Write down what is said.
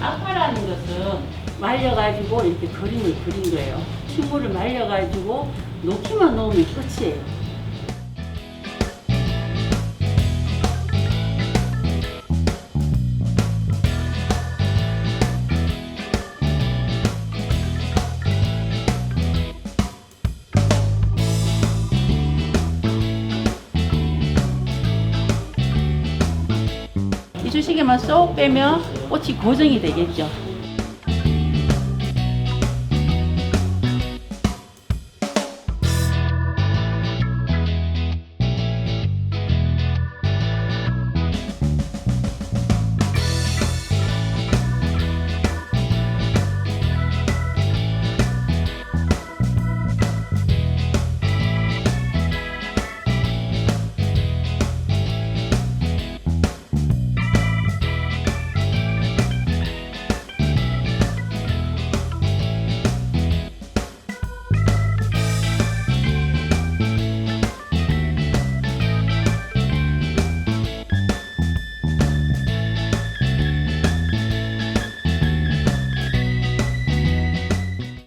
아빠라는 것은 말려가지고 이렇게 그림을 그린 거예요. 식물을 말려가지고 놓기만 놓으면 끝이에요. 이쑤시개만 쏙 빼면 꽃이 고정이 되겠죠.